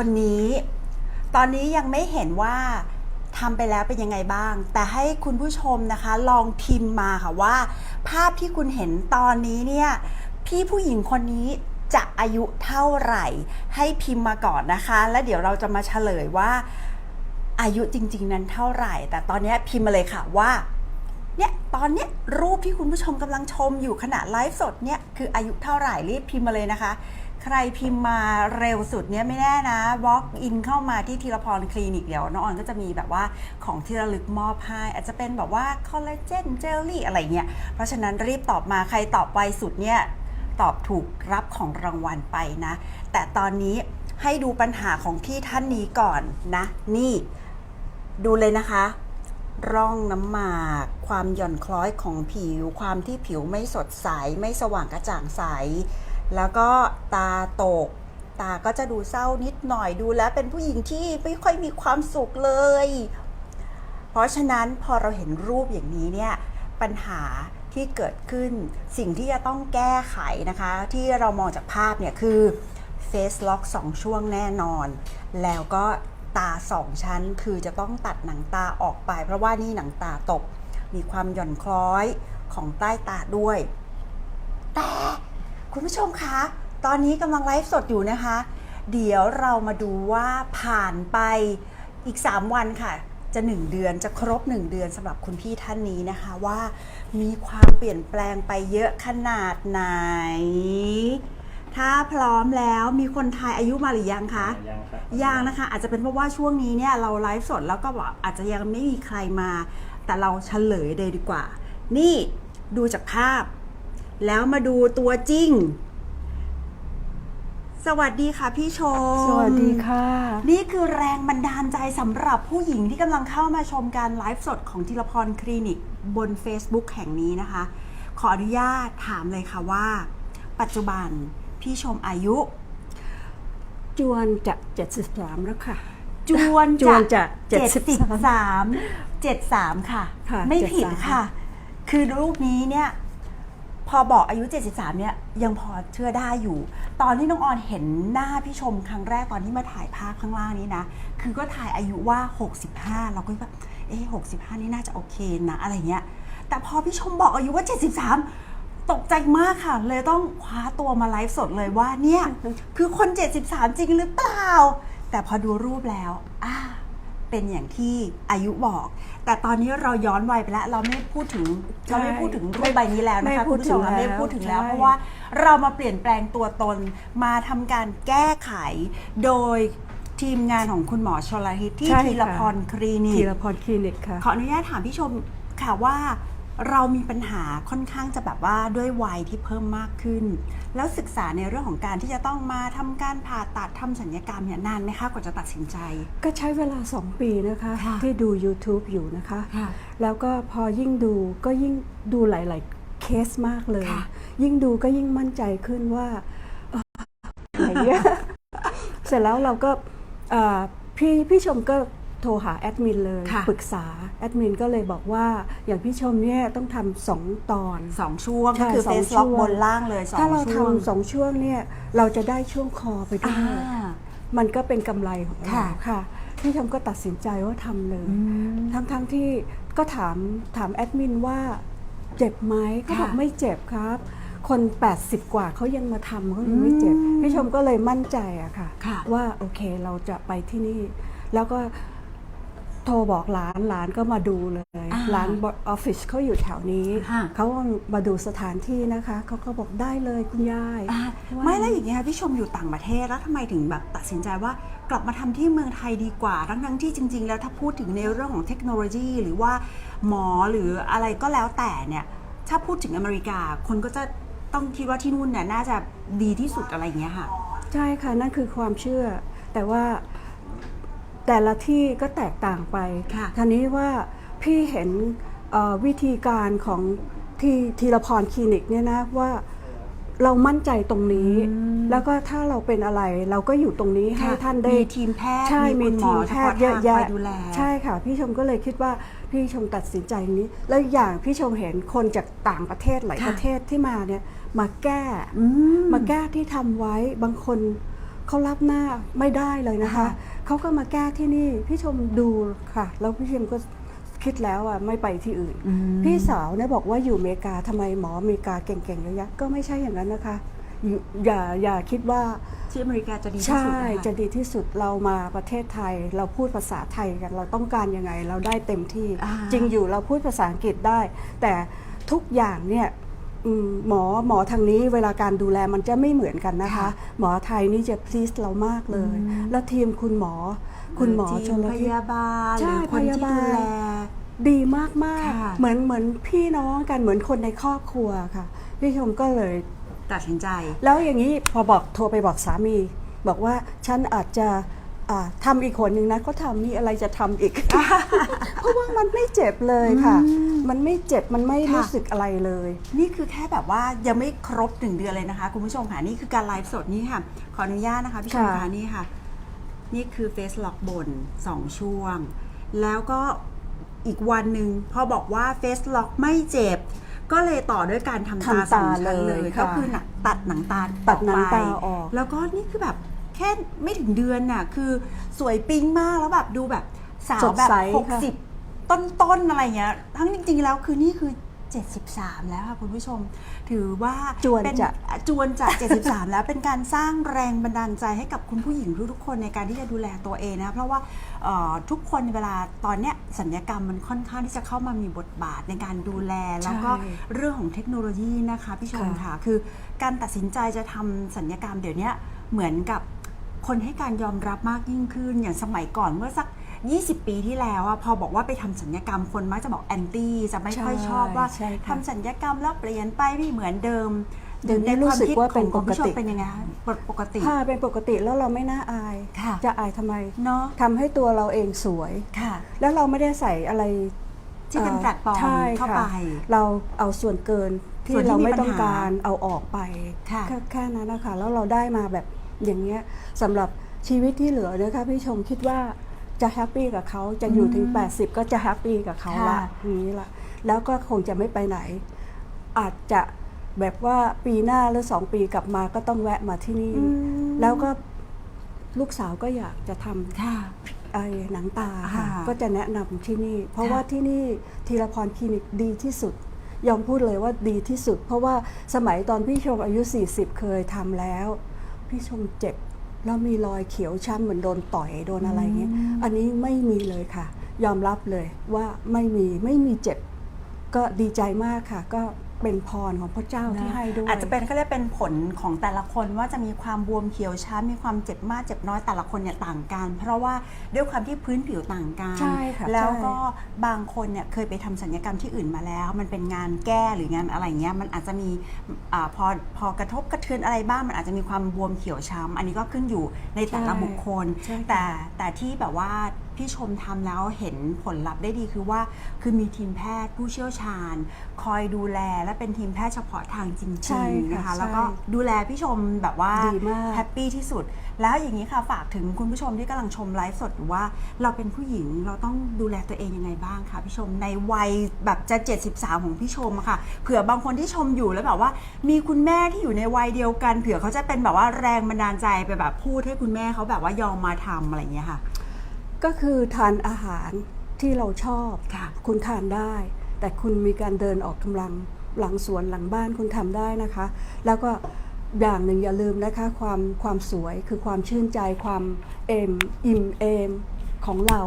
คนนี้ ตอนนี้ยังไม่เห็นว่าทำไปแล้วเป็นยังไงบ้าง แต่ให้คุณผู้ชมนะคะ ลองพิมพ์มาค่ะว่า ภาพที่คุณเห็นตอนนี้เนี่ยพี่ผู้หญิงคนนี้จะอายุเท่าไหร่ ให้พิมพ์มาก่อนนะคะ แล้วเดี๋ยวเราจะมาเฉลยว่า อายุจริง ๆ นั้นเท่าไหร่ แต่ตอนนี้พิมพ์มาเลยค่ะว่าเนี่ยตอนเนี้ยรูปที่คุณผู้ชมกำลังชมอยู่ขณะไลฟ์สดเนี่ยคืออายุเท่าไหร่รีบพิมพ์มาเลยนะคะ ใครพิมพ์มาเร็วสุดเนี่ยไม่แน่นะ walk in เข้ามาที่ธีรพรคลินิกเดี๋ยวน้องออนก็จะมีแบบว่าของที่ระลึกมอบให้อาจจะเป็นแบบว่าคอลลาเจนเจลลี่อะไรเงี้ย เพราะฉะนั้นรีบตอบมาใครตอบไวสุดเนี่ยตอบถูกรับของรางวัลไปนะ แต่ตอนนี้ให้ดูปัญหาของพี่ท่านนี้ก่อนนะ นี่ดูเลยนะคะ ร่องน้ำหมาก ความหย่อนคล้อยของผิว ความที่ผิวไม่สดใส ไม่สว่างกระจ่างใส แล้วก็ตาตก ตาก็จะดูเศร้านิดหน่อยดูแล้วเป็นผู้หญิงที่ไม่ค่อยมีความสุขเลย เพราะฉะนั้นพอเราเห็นรูปอย่างนี้เนี่ยปัญหาที่เกิดขึ้นสิ่งที่จะต้องแก้ไขนะคะ ที่เรามองจากภาพเนี่ยคือ face lock 2ช่วงแน่นอน แล้วก็ตาสองชั้นคือจะต้องตัดหนังตาออกไป เพราะว่านี่หนังตาตก มีความหย่อนคล้อยของใต้ตาด้วย แต่ คุณผู้ชมคะ ตอนนี้กำลังไลฟ์สดอยู่นะคะ เดี๋ยวเรามาดูว่าผ่านไปอีก 3 วันค่ะ จะ 1 เดือนจะครบ 1 เดือนสำหรับคุณพี่ท่านนี้นะคะว่ามีความเปลี่ยนแปลงไปเยอะขนาดไหน ถ้าพร้อมแล้วมีคนทายอายุมาหรือยังคะ ยังครับยังนะคะ อาจจะเป็นเพราะว่าช่วงนี้เนี่ยเราไลฟ์สดแล้วก็บอกอาจจะยังไม่มีใครมา แต่เราเฉลยเลยดีกว่า นี่ดูจากภาพ แล้วมาดูตัวจริง สวัสดีค่ะพี่ชม สวัสดีค่ะ นี่คือแรงบันดาลใจสำหรับผู้หญิงที่กำลังเข้ามาชมการไลฟ์สดของธีรพรคลินิกบน Facebook แห่งนี้นะคะ ขออนุญาตถามเลยค่ะว่า ปัจจุบันพี่ชมอายุ จวนจะ73แล้วค่ะ จวนจวนจะเจ็ดสิบ73 สามเจ็ดสามค่ะ ค่ะไม่ผิด73 ค่ะ คือรูปนี้เนี่ย พอบอกอายุ 73 เนี่ยยังพอเชื่อได้อยู่ ตอนที่น้องออนเห็นหน้าพี่ชมครั้งแรกตอนที่มาถ่ายภาพข้างล่างนี้นะ คือก็ถ่ายอายุว่า 65 เราก็แบบเอ๊ะ65 นี่น่าจะโอเคนะ อะไรเงี้ย แต่พอพี่ชมบอกอายุว่า 73 ตกใจมากค่ะ เลยต้องคว้าตัวมาไลฟ์สดเลยว่าเนี่ย คือคน 73 จริงหรือเปล่า แต่พอดูรูปแล้วอ่า เป็นอย่างที่อายุบอก แต่ตอนนี้เราย้อนวัยไปแล้ว เราไม่พูดถึงใช่เราไม่พูดถึงรูปใบนี้แล้วไม่นะคะพูคุดณถึผู้ชงมแล้วไม่พูดถึงแล้วใช่เพราะว่าเรามาเปลี่ยนแปลงตัวตนมาทำการแก้ไขโดยทีมงานของคุณหมอชลทิศที่ใช่ทีรพรคลินิธีกรพรคลินิกค่ะขออนุญาตถามพี่ชมค่ะว่า เรามีปัญหาค่อนข้างจะแบบว่าด้วยวัยที่เพิ่มมากขึ้น แล้วศึกษาในเรื่องของการที่จะต้องมาทำการผ่าตัดทำศัลยกรรมเนี่ยนานไหมคะกว่าจะตัดสินใจ ก็ใช้เวลา 2 ปีนะคะค่ะที่ดู YouTube อยู่นะคะค่ะแล้วก็พอยิ่งดูก็ยิ่งดูหลาย ๆ เคสมากเลยค่ะยิ่งดูก็ยิ่งมั่นใจขึ้นว่าเอ่ออะไรเงี้ยเสร็จแล้วเราก็เอ่อพี่พี่ชมก็ โทรหาแอดมินเลยค่ะ ปรึกษาแอดมินก็เลยบอกว่าอย่างพี่ชมเนี่ยต้องทำสองตอน สองช่วง ใช่ก็คือสองเฟสล็อกช่วงบนล่างเลยสองถ้าเราช่วงทำสองช่วงเนี่ยเราจะได้ช่วงคอไปด้อ่าวยมันก็เป็นกำไรของเราค่ะค่ะพี่ชมก็ตัดสินใจว่าทำเลยทั้งทั้งๆที่ก็ถามถามแอดมินว่าเจ็บไหมเขาบอกค่ะไม่เจ็บครับ คน 80 กว่าเขายังมาทำเขายังไม่เจ็บ อืมพี่ชมก็เลยมั่นใจอะค่ะ ค่ะ ว่าโอเคเราจะไปที่นี่ แล้วก็ โทรบอกหลานหลานก็มาดูเลยอ่าหลานออฟฟิศเขาอยู่แถวนี้ค่ะ เขามาดูสถานที่นะคะเขาก็บอกได้เลยคุณยายอ่าว่าไม่แล้วอย่างเงี้ยพี่ชมอยู่ต่างประเทศแล้วทำไมถึงแบบตัดสินใจว่ากลับมาทำที่เมืองไทยดีกว่าทั้งทั้งๆที่จริง ๆ แล้วถ้าพูดถึงในเรื่องของเทคโนโลยี หรือว่าหมอหรืออะไรก็แล้วแต่เนี่ย ถ้าพูดถึงอเมริกา คนก็จะต้องคิดว่าที่นู่นเนี่ยน่าจะดีที่สุดอะไรอย่างเงี้ยค่ะ ใช่ค่ะ นั่นคือความเชื่อ แต่ว่า แต่ละที่ก็แตกต่างไปค่ะทีนี้ว่าพี่เห็นเอ่อวิธีการของที่ทีรพรคลินิกเนี่ยนะว่าเรามั่นใจตรงนี้ แล้วก็ถ้าเราเป็นอะไรเราก็อยู่ตรงนี้ให้ค่ะท่านได้มีทีมแพทย์ใช่มีมีคุณหมทีอมเฉแพพาะทย์เยอะทางแยะคอยดูแลใช่ค่ะ พี่ชมก็เลยคิดว่าพี่ชมตัดสินใจอย่างนี้ แล้วอย่างพี่ชมเห็นคนจากต่างประเทศหลายค่ะประเทศที่มาเนี่ยมาแก้อืมมาแก้ที่ทำไว้บางคน เขารับหน้าไม่ได้เลยนะคะค่ะเขาก็มาแก้ที่นี่ พี่ชมดูค่ะ แล้วพี่ชมก็คิดแล้วอะไม่ไปที่อื่นอืมพี่สาวเนี่ยบอกว่าอยู่อเมริกาทำไมหมออเมริกาเก่งๆเยอะแยะก็ไม่ใช่อย่างนั้นนะคะ อยู่อย่าอย่าคิดว่าที่อเมริกาจะดีที่ใช่สุดนคจะดีที่สุดเรามาประเทศไทย เราพูดภาษาไทยกันเราต้องการยังไง เราได้เต็มที่อ่าจริงอยู่เราพูดภาษาอังกฤษได้ แต่ทุกอย่างเนี่ย อืมหมอหมอทางนี้เวลาการดูแลมันจะไม่เหมือนกันนะคะ ค่ะหมอไทยนี่จะพลีสเรามากเลย อืม แล้วทีมคุณหมอ คุณหมอทีชนพละทิศ ยาบาลหใช่รือคนพยาที่บาล ดูแล ดีมากมากค่ะ เหมือนเหมือนพี่น้องกันเหมือนคนในครอบครัวค่ะ พี่ชมก็เลย ตัดสินใจ แล้วอย่างนี้พอบอกโทรไปบอกสามี บอกว่าฉันอาจจะ อ่าทำอีกคนหนึ่งนะก็ทำมีอะไรจะทำอีก เพราะว่ามันไม่เจ็บเลยค่ะ อืมมันไม่เจ็บมันไม่ค่ะ รู้สึกอะไรเลย นี่คือแค่แบบว่ายังไม่ครบหนึ่งเดือนเลยนะคะ คุณผู้ชมค่ะนี่คือการไลฟ์สดนี่ค่ะ ขออนุญาตนะคะพี่ชมค่ะค่ะนี่ค่ะ นี่คือเฟซล็อกบนสองช่วง แล้วก็อีกวันหนึ่งพอบอกว่าเฟซล็อกไม่เจ็บ ก็เลยต่อด้วยการทำตาทำสอตางชั้นเลยเลยก็ค่ะคือหนักตัดหนังตาตัดหนังออกไปตาออก แล้วก็นี่คือแบบ แค่ไม่ถึงเดือนน่ะ คือสวยปิ๊งมากแล้วแบบดูแบบสาวสดแบบใสหกค่ะสิบต้นๆอะไรเงี้ย ทั้งจริง ๆ แล้วคือนี่คือ 73 แล้วค่ะคุณผู้ชม ถือว่าจวนเป็นจะจวนจะ 73 แล้วเป็นการสร้างแรงบันดาลใจให้กับคุณผู้หญิงทุกๆคนในการที่จะดูแลตัวเองนะ เพราะว่าเอ่อทุกคนเวลาตอนเนี้ยสัญญกรรมมันค่อนข้างที่จะเข้ามามีบทบาทในการดูแล แล้วก็ใช่เรื่องของเทคโนโลยีนะคะพี่ชมค่ะค่ะ คือการตัดสินใจจะทำสัญญกรรมเดี๋ยวเนี้ยเหมือนกับ คนให้การยอมรับมากยิ่งขึ้นอย่างสมัยก่อนเมื่อสัก 20 ปีที่แล้วอะพอบอกว่าไปทำสัญญกรรมคนมักจะบอกแอนตี้จะไม่ค่อยใช่ชอบว่าใช่ค่ะทำสัญญกรรมแล้วเปลี่ยนไปไม่เหมือนเดิมเดี๋ยวนี้ในรู้สึกว่าเป็นของคุณผู้ชมปกติเป็นยังไงคะปกติค่ะเป็นปกติแล้วเราไม่น่าอายค่ะจะอายทำไมเนาะทำให้ตัวเราเองสวยค่ะ แล้วเราไม่ได้ใส่อะไรที่เป็นอ่อแปลกปลอมใช่เข้าค่ะไป เราเอาส่วนเกินที่ส่วนที่เราไม่มีปัญหาต้องการเอาออกไปค่ะแค่แค่นั้นนะคะแล้วเราได้มาแบบ อย่างเงี้ยสำหรับชีวิตที่เหลือนะคะพี่ชมคิดว่าจะแฮปปี้กับเขาจะอยู่ถึง 80 ก็จะแฮปปี้กับเขาละค่ะอย่างนี้ละแล้วก็คงจะไม่ไปไหน อาจจะแบบว่าปีหน้าหรือสองปีกลับมาก็ต้องแวะมาที่นี่อืมแล้วก็ลูกสาวก็อยากจะทำค่ะไอ้หนังตาค่ะค่ะก็จะแนะนำที่นี่ เพราะค่ะว่าที่นี่ทีละพรคลินิกดีที่สุด ยอมพูดเลยว่าดีที่สุด เพราะว่าสมัยตอนพี่ชมอายุ 40 เคยทำแล้ว พี่ชมเจ็บแล้วมีรอยเขียวช้ำเหมือนโดนต่อยโดนอะไรเงี้ยอืมอันนี้ไม่มีเลยค่ะ ยอมรับเลยว่าไม่มีไม่มีเจ็บ ก็ดีใจมากค่ะ ก็ เป็นพรของพระเจ้าที่ให้ด้วยอาจจะเป็นเขาเรียกเป็นผลของแต่ละคนว่าจะมีความบวมเขียวช้ำมีความเจ็บมากเจ็บน้อยแต่ละคนเนี่ยต่างกัน เพราะว่าด้วยความที่พื้นผิวต่างกัน ใช่ค่ะแล้วใช่ก็บางคนเนี่ยเคยไปทำสัญญกรรมที่อื่นมาแล้ว มันเป็นงานแก้หรืองานอะไรเงี้ยมันอาจจะมีอาพอพอกระทบกระเทือนอะไรบ้างมันอาจจะมีความบวมเขียวช้ำอันนี้ก็ขึ้นอยู่ในแต่ละบุคคลใช่ค่ะแต่แต่ที่แบบว่า พี่ชมทำแล้วเห็นผลลัพธ์ได้ดีคือว่า คือมีทีมแพทย์ผู้เชี่ยวชาญ คอยดูแลและเป็นทีมแพทย์เฉพาะทางจริใช่งๆค่ะนะคะใช่แล้วก็ดูแลพี่ชมแบบว่าดีมาก แฮปปี้ที่สุด แล้วอย่างนี้ค่ะฝากถึงคุณผู้ชมที่กำลังชมไลฟ์สดอยู่ว่า เราเป็นผู้หญิงเราต้องดูแลตัวเองยังไงบ้างคะพี่ชมในวัยแบบจะ 73 ของพี่ชมอะค่ะเผื่อบางคนที่ชมอยู่แล้วแบบว่า มีคุณแม่ที่อยู่ในวัยเดียวกัน เผื่อเขาจะเป็นแบบว่าแรงบันดาลใจไปแบบพูดให้คุณแม่เขาแบบว่ายอมมาทำอะไรอย่างเงี้ยค่ะ ก็คือทานอาหารที่เราชอบค่ะ คุณทานได้ แต่คุณมีการเดินออกกำลังหลังสวนหลังบ้านคุณทำได้นะคะ แล้วก็อย่างหนึ่งอย่าลืมนะคะ ความความสวยคือความชื่นใจความเอมอิ่มเอมของเรา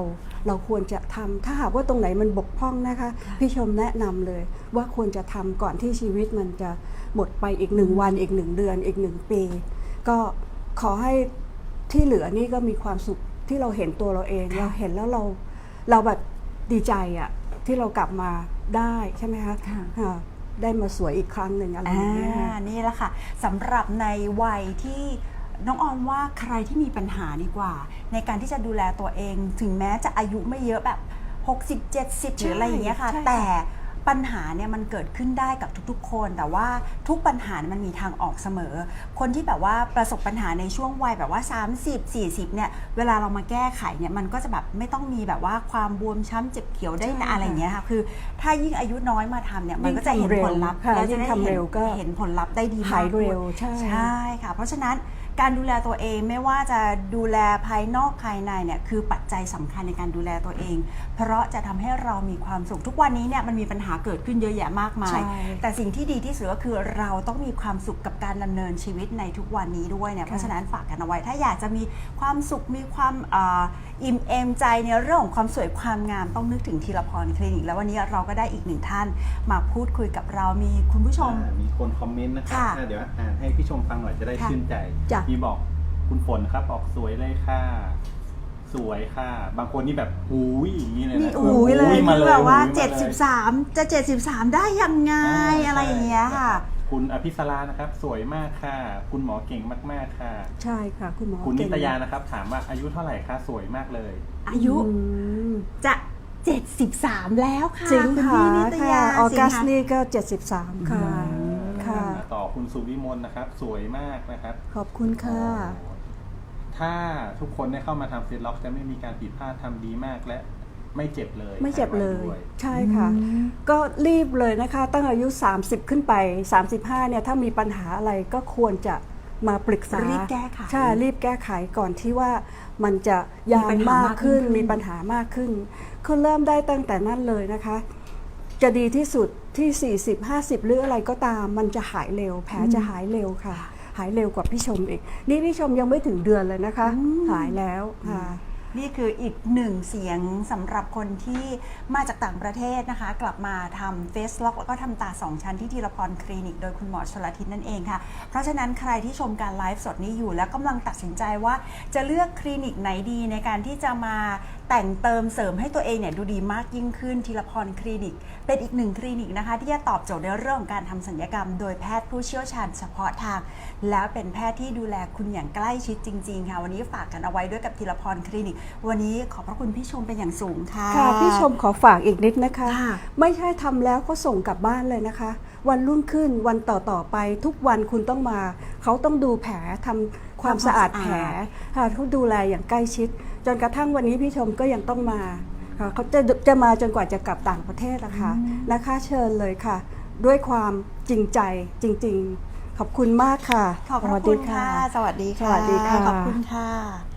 เราควรจะทำถ้าหากว่าตรงไหนมันบกพร่องนะคะค่ะพี่ชมแนะนำเลย ว่าควรจะทำก่อนที่ชีวิตมันจะหมดไปอีกหนึ่งวัน อีกหนึ่งเดือน อีกหนึ่งปี ก็ขอให้ที่เหลือนี่ก็มีความสุข ที่เราเห็นตัวเราเองค่ะเราเห็นแล้วเราเราแบบดีใจอะที่เรากลับมาได้ใช่ไหมคะค่ะ อ่าได้มาสวยอีกครั้งหนึ่งอะไรอย่างเงี้ยอ่านี่แหละค่ะสำหรับในวัยที่น้องออมว่าใครที่มีปัญหาดีกว่า ในการที่จะดูแลตัวเอง ถึงแม้จะอายุไม่เยอะแบบ 60 70หรืออะไรอย่างเงี้ยค่ะ ใช่ค่ะแต่ ปัญหาเนี่ยมันเกิดขึ้นได้กับทุกๆ คน แต่ว่าทุกปัญหามันมีทางออกเสมอ คนที่แบบว่าประสบปัญหาในช่วงวัยแบบว่า 30 40เนี่ยเวลาเรามาแก้ไขเนี่ยมันก็จะแบบไม่ต้องมีแบบว่าความบวมช้ำเจ็บเขียวได้ใช่นะค่ะอะไรอย่างเงี้ยค่ะคือ ถ้ายิ่งอายุน้อยมาทำเนี่ยมันก็จะเห็นผลลัพธ์ค่ะแล้วยิ่จะงได้ทำเห็นเร็วก็เห็นผลลัพธ์ได้ดีมากหายเร็วด้วยใช่ใช่ค่ะ เพราะฉะนั้น การดูแลตัวเองไม่ว่าจะดูแลภายนอกภายในเนี่ยคือปัจจัยสำคัญในการดูแลตัวเอง เพราะจะทำให้เรามีความสุขทุกวันนี้เนี่ยมันมีปัญหาเกิดขึ้นเยอะแยะมากมาย แต่สิ่งที่ดีที่สุดก็คือเราต้องมีความสุขกับการดำเนินชีวิตในทุกวันนี้ด้วยเนี่ยเพราะฉะนั้นฝากกันเอาไว้ ถ้าอยากจะมีความสุขมีความ อ่ออิ่มเอมใจในเรื่องของความสวยความงามต้องนึกถึงทีละพรคลินิก แล้ววันนี้เราก็ได้อีกหนึ่งท่านมาพูดคุยกับเรามีคุณผู้ชม อ่ามีคนคอมเมนต์นะครับค่ะอ่าเดี๋ยวอ่านให้พี่ชมฟังหน่อยจะได้ค่ะชื่นใจ จ้ะ มีบอกคุณฝนครับบอกสวยเลยค่ะ สวยค่ะ บางคนนี่แบบหูยอย่างนี้เลยนี่นะอุ้ยเลยมาคือแบบว่าหูยมเลย73 จะ 73 ได้ยังไงาอะไรอย่างเงี้ยค่ะ คุณอภิสรานะครับ สวยมากค่ะ คุณหมอเก่งมากๆค่ะ ใช่ค่ะ คุณหมอคุณนิเก่งตยานะครับ ถามว่าอายุเท่าไหร่คะสวยมากเลย อายุอืมจะ 73 แล้วค่ะสิงคุณหาพี่นิตค่ะยาออกัสสิงหา นี่ก็ 73 ค่ะ ค่ะ ต่อคุณสุวิมลนะครับ สวยมากนะครับขอบคุณค่ะ ถ้าทุกคนได้เข้ามาทำเฟซล็อกจะไม่มีการผิดพลาดทำดีมากและ ไม่เจ็บเลยไม่เจ็บเลย หาไวด้ว ใช่ค่ะ ก็รีบเลยนะคะ ตั้งอายุ 30 ขึ้นไป 35เนี่ยถ้ามีปัญหาอะไรก็ควรจะมาปรึกษารีบแก้ไขใช่รีบแก้ไขก่อนที่ว่ามันจะยาวมีปัญหามากมากขึ้ขึ้นน มีปัญหามากขึ้นคือเริ่มได้ตั้งแต่นั้นเลยนะคะ จะดีที่สุดที่ 40 50 หรืออะไรก็ตาม มันจะหายเร็ว แผลจะหายเร็วค่ะ หายเร็วกว่าพี่ชมอีก นี่พี่ชมยังไม่ถึงเดือนเลยนะคะ หายแล้วค่ะ นี่คืออีกหนึ่งเสียงสำหรับคนที่มาจากต่างประเทศนะคะ กลับมาทำเฟสล็อกแล้วก็ทำตา 2 ชั้นที่ทีละพรคลินิก โดยคุณหมอชลทิศนั่นเองค่ะ เพราะฉะนั้นใครที่ชมการไลฟ์สดนี้อยู่ แล้วกำลังตัดสินใจว่าจะเลือกคลินิกไหนดีในการที่จะมาแต่งเติมเสริมให้ตัวเองเนี่ยดูดีมากยิ่งขึ้นทีละพรคลินิก เป็นอีกหนึ่งคลินิกนะคะ ที่จะตอบโจทย์ในเรื่องของการทำศัลยกรรม โดยแพทย์ผู้เชี่ยวชาญเฉพาะทาง แล้วเป็นแพทย์ที่ดูแลคุณอย่างใกล้ชิดจริง ๆ ค่ะ วันนี้ฝากกันเอาไว้ด้วยกับทีละพรคลินิกวันนี้ขอบพระคุณพี่ชมเป็นอย่างสูงค่ะ ค่ะพี่ชมขอฝากอีกนิดนะคะ ค่ะ ไม่ใช่ทำแล้วก็ส่งกลับบ้านเลยนะคะ วันรุ่งขึ้นวันต่อต่อๆไปทุกวันคุณต้องมา เขาต้องดูแผลทำความทำความสะอาดสะอาดแผลค่ะเขาดูแลอย่างใกล้ชิด จนกระทั่งวันนี้พี่ชมก็ยังต้องมาค่ะเขาจะจะมาจนกว่าจะกลับต่างประเทศนะคะนะคะเชิญเลยค่ะ ด้วยความจริงใจจริง ๆ ขอบคุณมากค่ะขอบพระสวัสคุดีณค่ะ สวัสดีค่ะ สวัสดีค่ะ ขอบคุณค่ะ